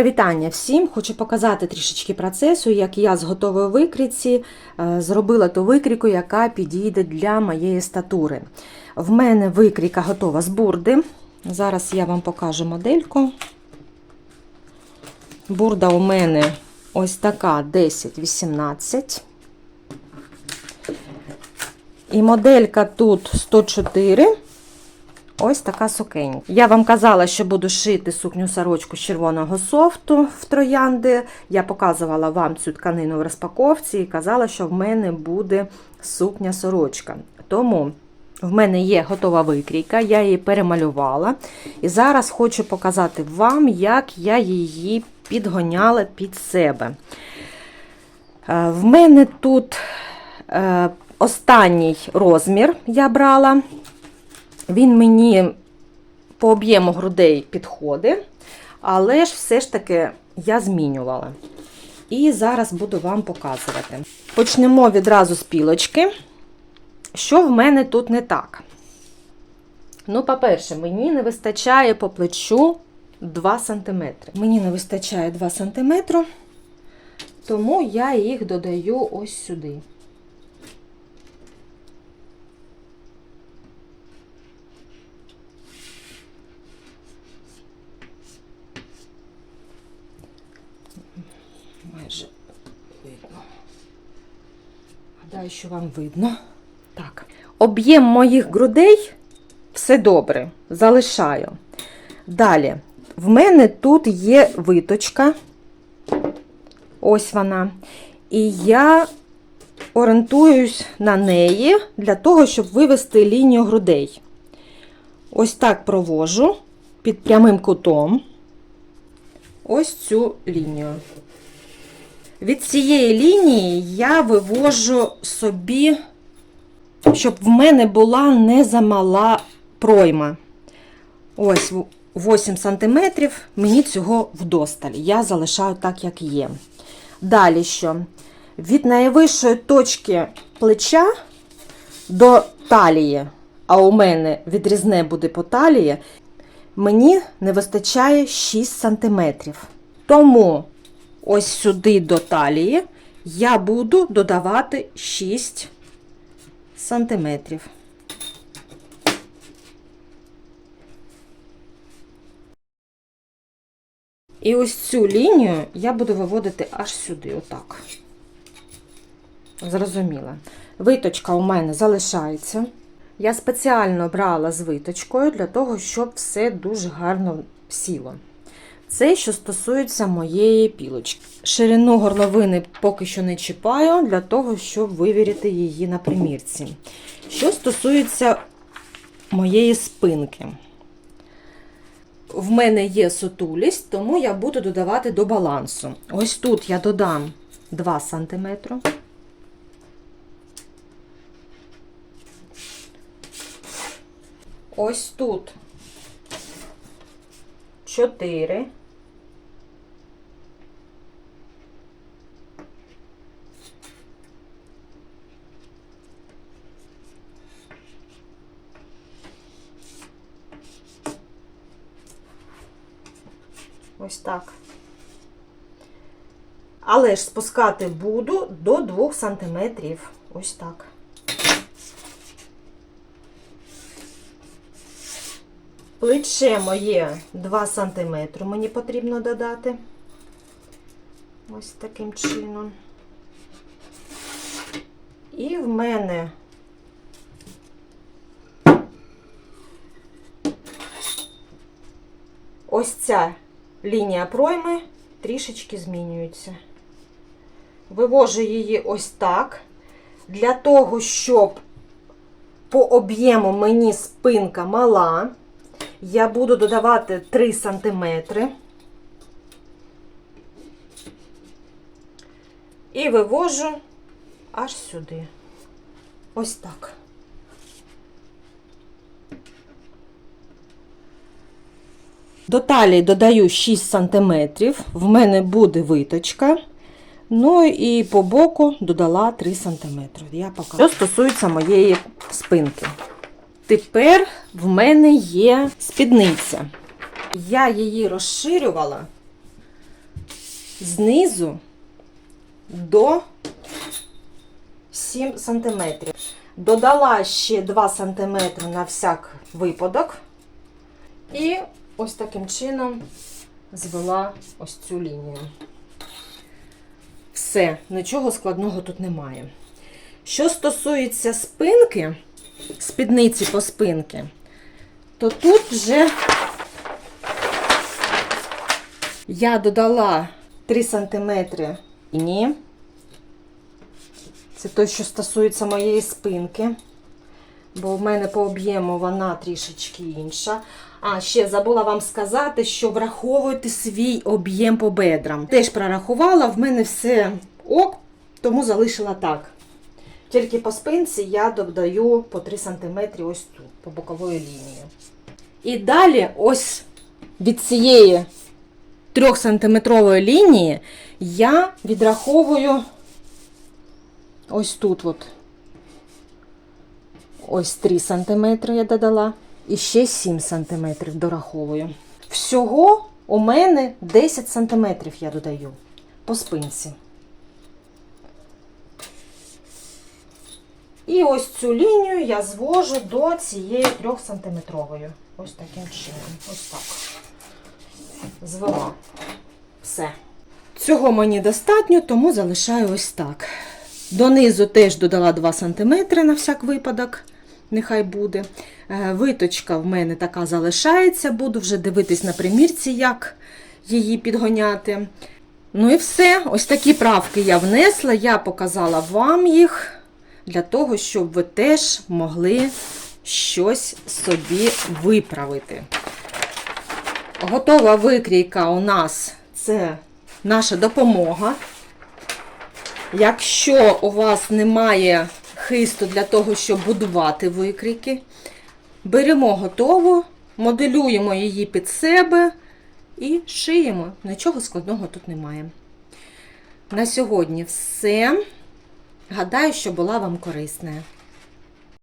Привітання всім! Хочу показати трішечки процесу, як я з готової викрійці е, зробила ту викрійку, яка підійде для моєї статури. В мене викрійка готова з бурди. Зараз я вам покажу модельку. Бурда у мене ось така 10-18. І моделька тут 104. Ось така сукенька. Я вам казала, що буду шити сукню сорочку з червоного софту в троянди. Я показувала вам цю тканину в розпаковці і казала, що в мене буде сукня сорочка. Тому в мене є готова викрійка, я її перемалювала. І зараз хочу показати вам, як я її підгоняла під себе. Е, В мене тут е, останній розмір я брала. Він мені по об'єму грудей підходить, але ж все ж таки я змінювала. І зараз буду вам показувати. Почнемо відразу з пілочки. Що в мене тут не так? Ну, по-перше, мені не вистачає по плечу 2 см. Мені не вистачає 2 см, тому я їх додаю ось сюди. майже видно. Гадаю, що вам видно. Так. Об'єм моїх грудей все добре. Залишаю. Далі, в мене тут є виточка. Ось вона. І я орієнтуюсь на неї для того, щоб вивести лінію грудей. Ось так провожу під прямим кутом. Ось цю лінію. Від цієї лінії я вивожу собі, щоб в мене була не замала пройма. Ось 8 см, мені цього вдосталь. Я залишаю так, як є. Далі що? Від найвищої точки плеча до талії, а у мене відрізне буде по талії, мені не вистачає 6 см. Тому ось сюди до талії я буду додавати 6 сантиметрів. І ось цю лінію я буду виводити аж сюди, отак. Зрозуміла. Виточка у мене залишається. Я спеціально брала з виточкою для того, щоб все дуже гарно сіло. Це, що стосується моєї пілочки. Ширину горловини поки що не чіпаю, для того, щоб вивірити її на примірці. Що стосується моєї спинки, в мене є сутулість, тому я буду додавати до балансу. Ось тут я додам 2 см. Ось тут 4. Ось так. Але ж спускати буду до 2 сантиметрів. Ось так. Плече моє 2 см мені потрібно додати. Ось таким чином. І в мене ось ця лінія пройми трішечки змінюється. Вивожу її ось так, для того, щоб по об'єму мені спинка мала, я буду додавати 3 см. І вивожу аж сюди. Ось так. До талії додаю 6 см, в мене буде виточка. Ну і по боку додала 3 см. Я. Що стосується моєї спинки. Тепер в мене є спідниця. Я її розширювала знизу до 7 см. Додала ще 2 см на всяк випадок. І ось таким чином звела ось цю лінію. Все, нічого складного тут немає. Що стосується спинки, спідниці по спинки, то тут вже я додала 3 см лінії. Це той, що стосується моєї спинки. Бо в мене по об'єму вона трішечки інша. А, ще забула вам сказати, що враховуйте свій об'єм по бедрам. Теж прорахувала, в мене все ок, тому залишила так. Тільки по спинці я додаю по 3 см ось тут, по бокової лінії. І далі, ось від цієї 3 сантиметрової лінії я відраховую ось тут. от. Ось 3 см я додала. І ще 7 см дораховую. Всього у мене 10 см я додаю по спинці. І ось цю лінію я звожу до цієї 3 сантиметрової. Ось таким чином. Ось так. Звела. Все. Цього мені достатньо, тому залишаю ось так. Донизу теж додала 2 см на всяк випадок. Нехай буде. Е, Виточка в мене така залишається. Буду вже дивитись на примірці, як її підгоняти. Ну і все. Ось такі правки я внесла. Я показала вам їх для того, щоб ви теж могли щось собі виправити. Готова викрійка у нас це наша допомога. Якщо у вас немає хисту для того, щоб будувати викрійки, беремо готову, моделюємо її під себе і шиємо. Нічого складного тут немає. На сьогодні все. Гадаю, що була вам корисна.